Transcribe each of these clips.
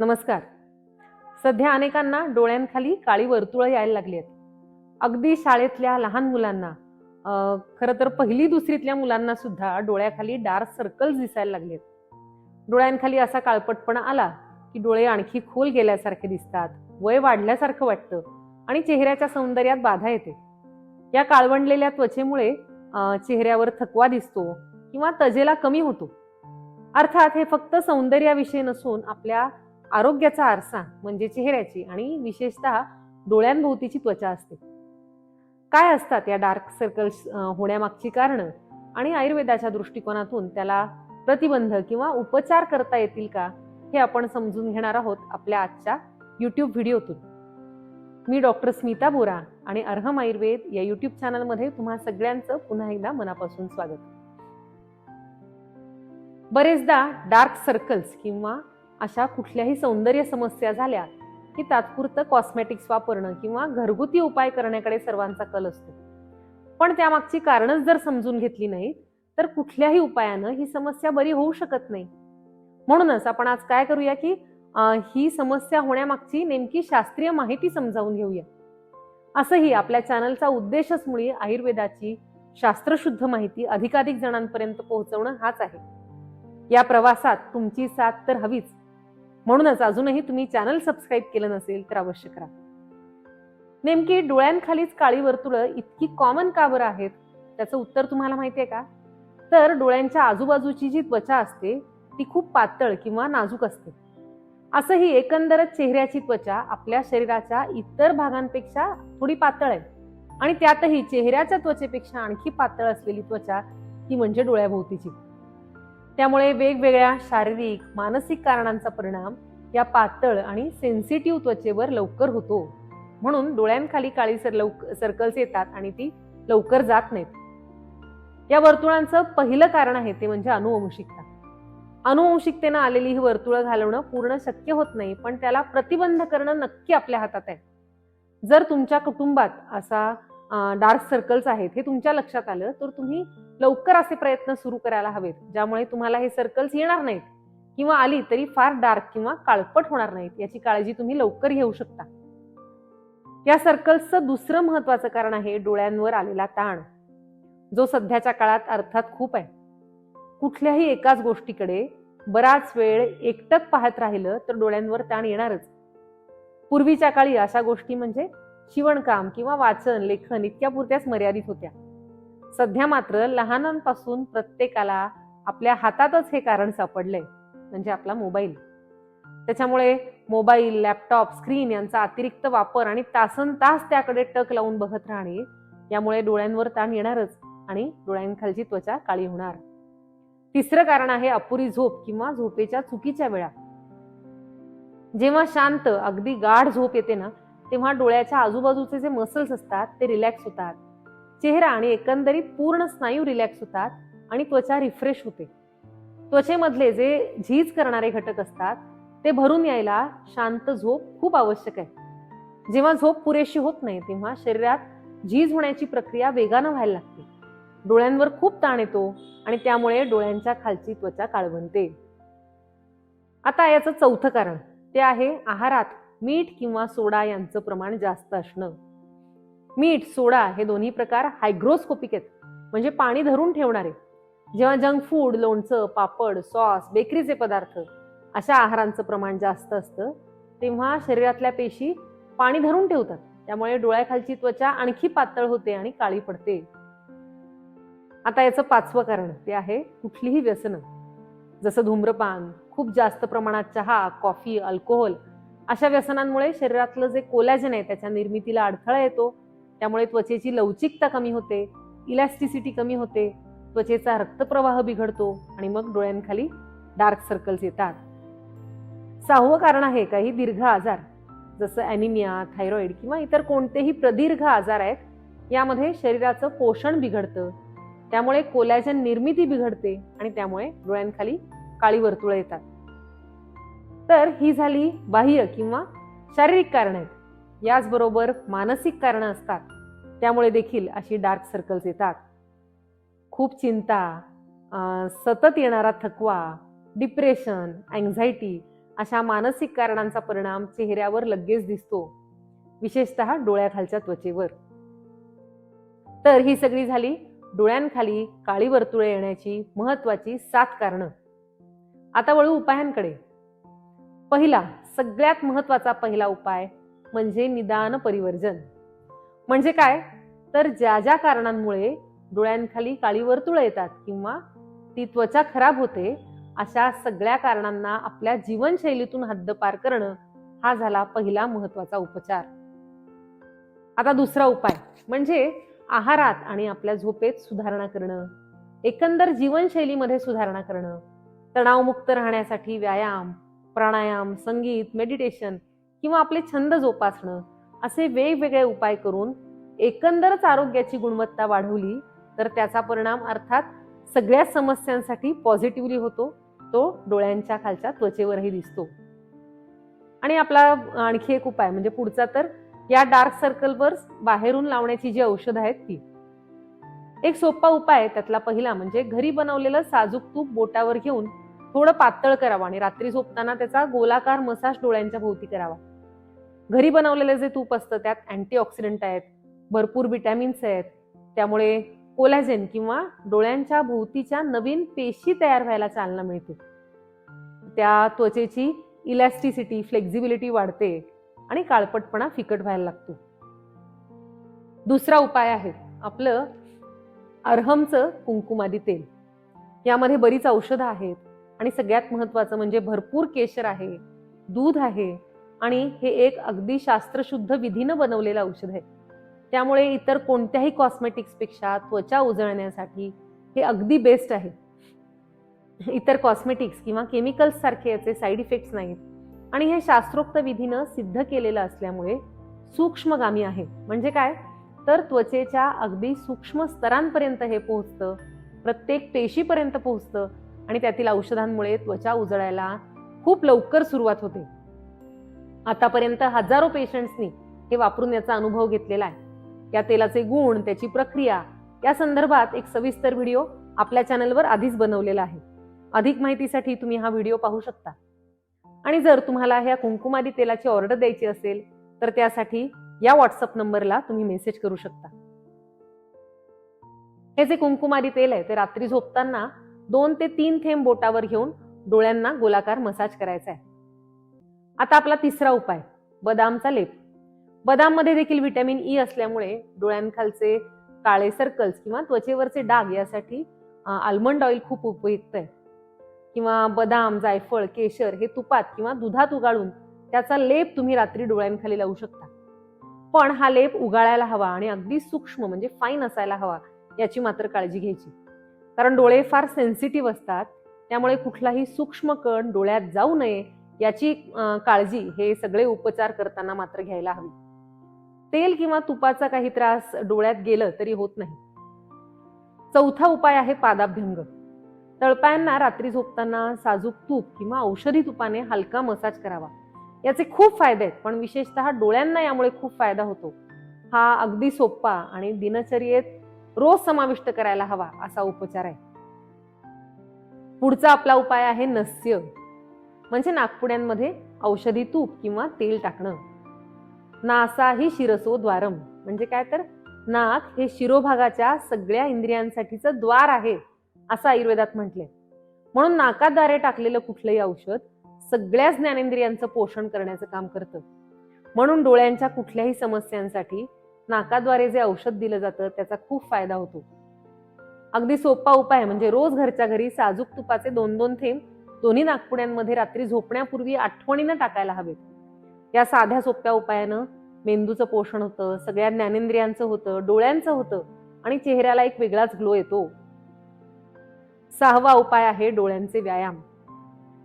नमस्कार. सध्या अनेकांना डोळ्यांखाली काळी वर्तुळं यायला लागली आहेत. अगदी शाळेतल्या लहान मुलांना खरं तर पहिली दुसरीतल्या मुलांना सुद्धा डोळ्याखाली डार्क सर्कल्स दिसायला लागले आहेत. डोळ्यांखाली असा काळपटपणा आला की डोळे आणखी खोल गेल्यासारखे दिसतात वय वाढल्यासारखं वाटतं आणि चेहऱ्याच्या सौंदर्यात बाधा येते. या काळवंडलेल्या त्वचेमुळे चेहऱ्यावर थकवा दिसतो किंवा तजेला कमी होतो. अर्थात हे फक्त सौंदर्याविषयी नसून आपल्या आरोग्याचा आरसा म्हणजे चेहऱ्याची आणि विशेषतः डोळ्यांभोवतीची त्वचा असते. काय असतात या डार्क सर्कल्स होण्यामागची कारणं? आणि आयुर्वेदाच्या दृष्टिकोनातून त्याला प्रतिबंध किंवा उपचार करता येतील का? हे आपण समजून घेणार आहोत आपल्या आजच्या यूट्यूब व्हिडिओतून. मी डॉक्टर स्मिता बोरा आणि अर्हम आयुर्वेद या यूट्यूब चॅनलमध्ये तुम्हा सगळ्यांचं पुन्हा एकदा मनापासून स्वागत. बरेचदा डार्क सर्कल्स किंवा अशा कुठल्याही सौंदर्य समस्या झाल्या की तात्पुरतं कॉस्मेटिक्स वापरणं किंवा घरगुती उपाय करण्याकडे सर्वांचा कल असतो. पण त्यामागची कारणच जर समजून घेतली नाहीत तर कुठल्याही उपायानं ही समस्या बरी होऊ शकत नाही. म्हणूनच आपण आज काय करूया की ही समस्या होण्यामागची नेमकी शास्त्रीय माहिती समजावून घेऊया. असंही आपल्या चॅनलचा उद्देशच मुळे आयुर्वेदाची शास्त्रशुद्ध माहिती अधिकाधिक जणांपर्यंत पोहोचवणं हाच आहे. या प्रवासात तुमची साथ तर हवीच. म्हणूनच अजूनही तुम्ही चॅनल सबस्क्राईब केलं नसेल तर अवश्य करा. नेमकी डोळ्यांखालीच काळी वर्तुळं इतकी कॉमन का बरं आहेत? त्याचं उत्तर तुम्हाला माहितीये का? तर डोळ्यांच्या आजूबाजूची जी त्वचा असते ती खूप पातळ किंवा नाजूक असते. असंही एकंदरच चेहऱ्याची त्वचा आपल्या शरीराच्या इतर भागांपेक्षा थोडी पातळ आहे. आणि त्यातही चेहऱ्याच्या त्वचेपेक्षा आणखी पातळ असलेली त्वचा ती म्हणजे डोळ्याभोवतीची. त्यामुळे वेगवेगळ्या शारीरिक मानसिक कारणांचा परिणाम या पातळ आणि सेन्सिटिव्ह त्वचेवर लवकर होतो. म्हणून डोळ्यांखाली काळी सर लवक सर्कल्स येतात आणि ती लवकर जात नाहीत. या वर्तुळांचं पहिलं कारण आहे ते म्हणजे अनुवंशिकता. अनुवंशिकतेनं आलेली ही वर्तुळं घालवणं पूर्ण शक्य होत नाही पण त्याला प्रतिबंध करणं नक्की आपल्या हातात आहे. जर तुमच्या कुटुंबात असा डार्क सर्कल्स आहेत हे तुमच्या लक्षात आलं तर तुम्ही लवकर असे प्रयत्न सुरू करायला हवेत ज्यामुळे तुम्हाला हे सर्कल्स येणार नाहीत किंवा आली तरी फार डार्क किंवा काळपट होणार नाहीत याची काळजी तुम्ही लवकर घेऊ शकता. या सर्कल्सचं दुसरं महत्वाचं कारण आहे डोळ्यांवर आलेला ताण जो सध्याच्या काळात अर्थात खूप आहे. कुठल्याही एकाच गोष्टीकडे बराच वेळ एकटक पाहत राहिलं तर डोळ्यांवर ताण येणारच. पूर्वीच्या काळी अशा गोष्टी म्हणजे शिवणकाम किंवा वाचन लेखन इतक्यापुरत्याच मर्यादित होत्या. सध्या मात्र लहानांपासून प्रत्येकाला आपल्या हातातच हे कारण सापडलंय म्हणजे आपला मोबाईल. त्याच्यामुळे मोबाईल लॅपटॉप स्क्रीन यांचा अतिरिक्त वापर आणि तासन तास त्याकडे टक लावून बघत राहणे यामुळे डोळ्यांवर ताण येणारच आणि डोळ्यांखालची त्वचा काळी होणार. तिसरं कारण आहे अपुरी झोप किंवा झोपेच्या चुकीच्या वेळा. जेव्हा शांत अगदी गाढ झोप येते ना तेव्हा डोळ्याच्या आजूबाजूचे जे मसल्स असतात ते रिलॅक्स होतात. चेहरा आणि एकंदरीत पूर्ण स्नायू रिलॅक्स होतात आणि त्वचा रिफ्रेश होते. त्वचेमधले जे झीज करणारे घटक असतात ते भरून यायला शांत झोप खूप आवश्यक आहे. जेव्हा झोप पुरेशी होत नाही तेव्हा शरीरात झीज होण्याची प्रक्रिया वेगानं व्हायला लागते. डोळ्यांवर खूप ताण येतो आणि त्यामुळे डोळ्यांच्या खालची त्वचा काळवंते. आता याचं चौथं कारण ते आहे आहारात मीठ किंवा सोडा यांचं प्रमाण जास्त असणं. मीठ सोडा हे दोन्ही प्रकार हायग्रोस्कोपिक आहेत. म्हणजे पाणी धरून ठेवणारे. जेव्हा जंक फूड लोणचं पापड सॉस बेकरीचे पदार्थ अशा आहारांचं प्रमाण जास्त असतं तेव्हा शरीरातल्या पेशी पाणी धरून ठेवतात. त्यामुळे डोळ्याखालची त्वचा आणखी पातळ होते आणि काळी पडते. आता याचं पाचवं कारण ते आहे कुठलीही व्यसनं. जसं धूम्रपान खूप जास्त प्रमाणात चहा कॉफी अल्कोहोल अशा व्यसनांमुळे शरीरातलं जे कोलॅजन आहे त्याच्या निर्मितीला अडथळा येतो. त्यामुळे त्वचेची लवचिकता कमी होते इलॅस्टिसिटी कमी होते त्वचेचा रक्तप्रवाह बिघडतो आणि मग डोळ्यांखाली डार्क सर्कल्स येतात. सहावं कारण आहे काही दीर्घ आजार जसं ॲनिमिया थायरॉइड किंवा इतर कोणतेही प्रदीर्घ आजार आहेत यामध्ये शरीराचं पोषण बिघडतं. त्यामुळे कोलॅजन निर्मिती बिघडते आणि त्यामुळे डोळ्यांखाली काळी वर्तुळं येतात. तर ही झाली बाह्य किंवा शारीरिक कारण. आहेत याचबरोबर मानसिक कारणं असतात. त्यामुळे देखील अशी डार्क सर्कल्स येतात. खूप चिंता सतत येणारा थकवा डिप्रेशन अँझायटी अशा मानसिक कारणांचा परिणाम चेहऱ्यावर लगेच दिसतो. विशेषतः डोळ्याखालच्या त्वचेवर. तर ही सगळी झाली डोळ्यांखाली काळी वर्तुळे येण्याची महत्वाची सात कारणं. आता वळू उपायांकडे. पहिला सगळ्यात महत्त्वाचा पहिला उपाय म्हणजे निदान परिवर्जन. म्हणजे काय? तर ज्या ज्या कारणांमुळे डोळ्यांखाली काळी वर्तुळं येतात किंवा ती त्वचा खराब होते अशा सगळ्या कारणांना आपल्या जीवनशैलीतून हद्दपार करणं हा झाला पहिला महत्त्वाचा उपचार. आता दुसरा उपाय म्हणजे आहारात आणि आपल्या झोपेत सुधारणा करणं. एकंदर जीवनशैलीमध्ये सुधारणा करणं. तणावमुक्त राहण्यासाठी व्यायाम प्राणायाम संगीत मेडिटेशन किंवा आपले छंद जोपासणं असे वेगवेगळे उपाय करून एकंदरच आरोग्याची गुणवत्ता वाढवली तर त्याचा परिणाम अर्थात सगळ्या समस्यांसाठी पॉझिटिव्हली होतो तो डोळ्यांच्या खालच्या त्वचेवरही दिसतो. आणि आपला आणखी एक उपाय म्हणजे पुढचा तर या डार्क सर्कलवर बाहेरून लावण्याची जी औषधं आहेत ती. एक सोपा उपाय त्यातला पहिला म्हणजे घरी बनवलेलं साजूक तूप बोटावर घेऊन थोडं पातळ करावं आणि रात्री झोपताना त्याचा गोलाकार मसाज डोळ्यांच्या भोवती करावा. घरी बनवलेलं जे तूप असतं त्यात अँटीऑक्सिडंट आहेत भरपूर विटॅमिन्स आहेत त्यामुळे कोलॅजेन किंवा डोळ्यांच्या भोवतीच्या नवीन पेशी तयार व्हायला चालना मिळते. त्या त्वचेची इलॅस्टिसिटी फ्लेक्झिबिलिटी वाढते आणि काळपटपणा फिकट व्हायला लागतो. दुसरा उपाय आहे आपलं अर्हमचं कुंकुमादी तेल. यामध्ये बरीच औषधं आहेत आणि सगळ्यात महत्वाचं म्हणजे भरपूर केशर आहे दूध आहे आणि हे एक अगदी शास्त्रशुद्ध विधीनं बनवलेलं औषध आहे. त्यामुळे इतर कोणत्याही कॉस्मेटिक्सपेक्षा त्वचा उजळण्यासाठी हे अगदी बेस्ट आहे. इतर कॉस्मेटिक्स किंवा केमिकल्स सारखे याचे साईड इफेक्ट्स नाहीत आणि हे शास्त्रोक्त विधीनं सिद्ध केलेलं असल्यामुळे सूक्ष्मगामी आहे. म्हणजे काय? तर त्वचेच्या अगदी सूक्ष्म स्तरांपर्यंत हे पोहोचतं प्रत्येक पेशीपर्यंत पोहोचतं आणि त्यातील औषधांमुळे त्वचा उजळायला खूप लवकर सुरुवात होते. आतापर्यंत हजारो पेशंट्सनी हे वापरून याचा अनुभव घेतलेला आहे. या तेलाचे गुण त्याची प्रक्रिया या संदर्भात एक सविस्तर व्हिडिओ आपल्या चॅनलवर आधीच बनवलेला आहे. अधिक माहितीसाठी तुम्ही हा व्हिडिओ पाहू शकता. आणि जर तुम्हाला ह्या कुंकुमादी तेलाची ऑर्डर द्यायची असेल तर त्यासाठी या व्हॉट्सअप नंबरला तुम्ही मेसेज करू शकता. हे जे कुंकुमादी तेल आहे ते रात्री झोपताना दोन ते तीन थेंब बोटावर घेऊन डोळ्यांना गोलाकार मसाज करायचा आहे आता आपला तिसरा उपाय बदामचा लेप. बदाममध्ये देखील व्हिटॅमिन ई असल्यामुळे डोळ्यांखालचे काळे सर्कल्स किंवा त्वचेवरचे डाग यासाठी आल्मंड ऑइल खूप उपयुक्त आहे किंवा बदाम जायफळ केशर हे तुपात किंवा दुधात उगाळून त्याचा लेप तुम्ही रात्री डोळ्यांखाली लावू शकता. पण हा लेप उगाळायला हवा आणि अगदी सूक्ष्म म्हणजे फाईन असायला हवा याची मात्र काळजी घ्यायची. कारण डोळे फार सेन्सिटिव्ह असतात. त्यामुळे कुठलाही सूक्ष्म कण डोळ्यात जाऊ नये याची काळजी हे सगळे उपचार करताना मात्र घ्यायला हवी. तेल किंवा तुपाचा काही त्रास डोळ्यात गेलं तरी होत नाही. चौथा उपाय आहे पादाभ्यंग. तळपायांना रात्री झोपताना साजूक तूप किंवा औषधी तुपाने हलका मसाज करावा. याचे खूप फायदे आहेत पण विशेषतः डोळ्यांना यामुळे खूप फायदा होतो. हा अगदी सोपा आणि दिनचर्येत रोज समाविष्ट करायला हवा असा उपचार आहे. पुढचा आपला उपाय आहे नस्य. म्हणजे नागपुड्यांमध्ये औषधी तूप किंवा तेल टाकणं. नासा ही शिरसो द्वारम. म्हणजे काय तर? नाक हे शिरोभागाच्या सगळ्या इंद्रियांसाठीचं द्वार आहे असं आयुर्वेदात म्हटलंय. म्हणून नाकाद्वारे टाकलेलं कुठलंही औषध सगळ्या ज्ञानेंद्रियांचं पोषण करण्याचं काम करतं. म्हणून डोळ्यांच्या कुठल्याही समस्यांसाठी नाकाद्वारे जे औषध दिलं जातं त्याचा खूप फायदा होतो. अगदी सोपा उपाय म्हणजे रोज घरच्या घरी साजूक तुपाचे दोन दोन थेंब दोन्ही नागपुड्यांमध्ये रात्री झोपण्यापूर्वी आठवणीनं टाकायला हवेत. या साध्या सोप्या उपायानं मेंदूचं पोषण होतं सगळ्या ज्ञानेंद्रियांचं होतं डोळ्यांचं होतं आणि चेहऱ्याला एक वेगळाच ग्लो येतो. सहावा उपाय आहे डोळ्यांचे व्यायाम.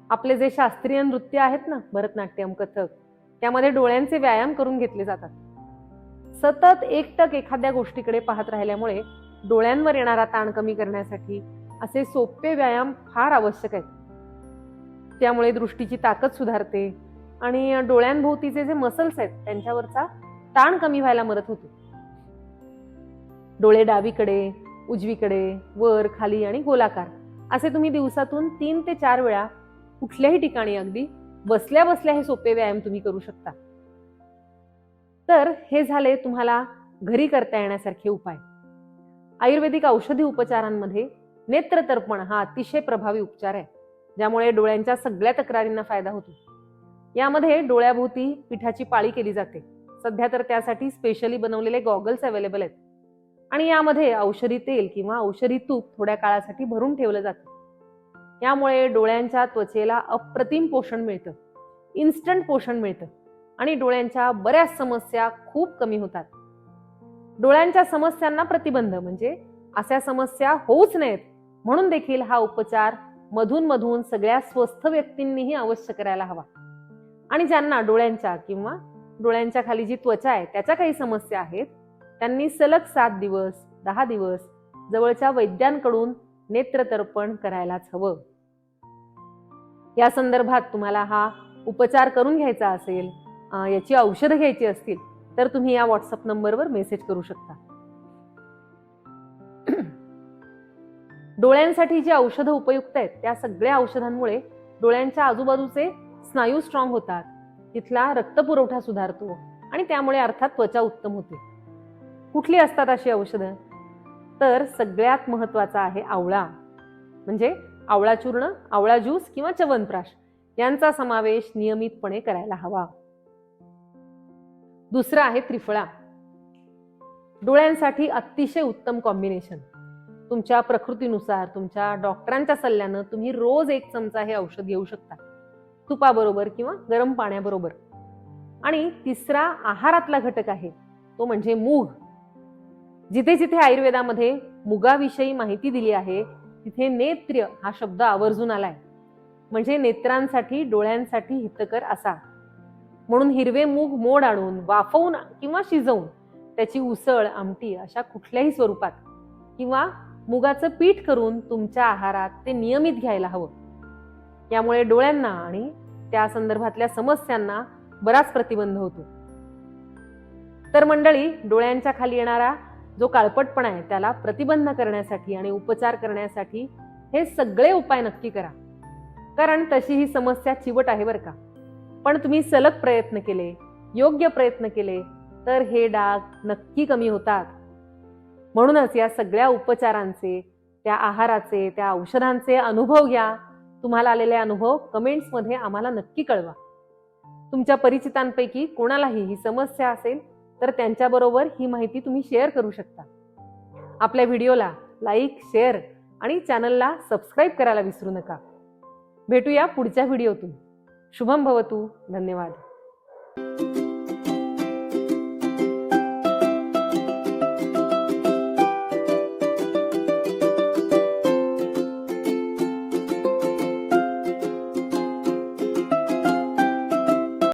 आपले जे शास्त्रीय नृत्य आहेत ना भरतनाट्यम कथक त्यामध्ये डोळ्यांचे व्यायाम करून घेतले जातात. सतत एकटक एखाद्या गोष्टीकडे पाहत राहिल्यामुळे डोळ्यांवर येणारा ताण कमी करण्यासाठी असे सोपे व्यायाम फार आवश्यक आहेत. त्यामुळे दृष्टीची ताकद सुधारते आणि डोळ्यांभोवतीचे जे मसल्स आहेत त्यांच्यावरचा ताण कमी व्हायला मदत होते. डोळे डावीकडे उजवीकडे वर खाली आणि गोलाकार असे तुम्ही दिवसातून तीन ते चार वेळा कुठल्याही ठिकाणी अगदी बसल्या बसल्या हे सोपे व्यायाम तुम्ही करू शकता. तर हे झाले तुम्हाला घरी करता येण्यासारखे उपाय. आयुर्वेदिक औषधी उपचारांमध्ये नेत्रतर्पण हा अतिशय प्रभावी उपचार आहे ज्यामुळे डोळ्यांच्या सगळ्या तक्रारींना फायदा होतो. यामध्ये डोळ्याभोवती पिठाची पाळी केली जाते. सध्या तर त्यासाठी स्पेशली बनवलेले गॉगल्स अवेलेबल आहेत. आणि यामध्ये औषधी तेल किंवा औषधी तूप थोड्या काळासाठी भरून ठेवलं जातं. यामुळे डोळ्यांच्या त्वचेला अप्रतिम पोषण मिळतं. इन्स्टंट पोषण मिळतं. आणि डोळ्यांच्या बऱ्याच समस्या खूप कमी होतात. डोळ्यांच्या समस्यांना प्रतिबंध म्हणजे अशा समस्या होऊच नयेत म्हणून देखील हा उपचार मधून मधून सगळ्या स्वस्थ व्यक्तींनीही अवश्य करायला हवा. आणि ज्यांना डोळ्यांच्या किंवा डोळ्यांच्या खाली जी त्वचा आहे त्याच्या काही समस्या आहेत त्यांनी सलग सात दिवस दहा दिवस जवळच्या वैद्यांकडून नेत्रतर्पण करायलाच हवं. या संदर्भात तुम्हाला हा उपचार करून घ्यायचा असेल याची औषधं घ्यायची असतील तर तुम्ही या व्हॉट्सअप नंबरवर मेसेज करू शकता. डोळ्यांसाठी जी औषधं उपयुक्त आहेत त्या सगळ्या औषधांमुळे डोळ्यांच्या आजूबाजूचे स्नायू स्ट्रॉंग होतात. तिथला रक्तपुरवठा सुधारतो आणि त्यामुळे अर्थात त्वचा उत्तम होते. कुठली असतात अशी औषधं? तर सगळ्यात महत्त्वाचा आहे आवळा. म्हणजे आवळा चूर्ण आवळा ज्यूस किंवा च्यवनप्राश यांचा समावेश नियमितपणे करायला हवा. दुसरं आहे त्रिफळा. डोळ्यांसाठी अतिशय उत्तम कॉम्बिनेशन तुमच्या प्रकृतीनुसार तुमच्या डॉक्टरांच्या सल्ल्यानं तुम्ही रोज एक चमचा हे औषध घेऊ शकता. तुपाबरोबर किंवा गरम पाण्याबरोबर. आणि तिसरा आहारातला घटक आहे तो म्हणजे मूग. जिथे जिथे आयुर्वेदामध्ये मुगाविषयी माहिती दिली आहे तिथे नेत्र्य हा शब्द आवर्जून आलाय. म्हणजे नेत्रांसाठी डोळ्यांसाठी हितकर असा. म्हणून हिरवे मूग मोड आणून वाफवून किंवा शिजवून त्याची उसळ आमटी अशा कुठल्याही स्वरूपात किंवा मुगाचं पीठ करून तुमच्या आहारात ते नियमित घ्यायला हवं. यामुळे डोळ्यांना आणि त्या संदर्भातल्या समस्यांना बराच प्रतिबंध होतो. तर मंडळी डोळ्यांच्या खाली येणारा जो काळपटपणा आहे त्याला प्रतिबंध करण्यासाठी आणि उपचार करण्यासाठी हे सगळे उपाय नक्की करा. कारण तशी ही समस्या चिवट आहे बरं का. पण तुम्ही सलग प्रयत्न केले योग्य प्रयत्न केले तर हे डाग नक्की कमी होतात. म्हणूनच या सगळ्या उपचारांचे त्या आहाराचे त्या औषधांचे अनुभव घ्या. तुम्हाला आलेले अनुभव कमेंट्समध्ये आम्हाला नक्की कळवा. तुमच्या परिचितांपैकी कोणालाही ही समस्या असेल तर त्यांच्याबरोबर ही माहिती तुम्ही शेअर करू शकता. आपल्या व्हिडिओला लाईक शेअर आणि चॅनलला सबस्क्राईब करायला विसरू नका. भेटूया पुढच्या व्हिडिओतून. शुभम भवतू धन्यवाद.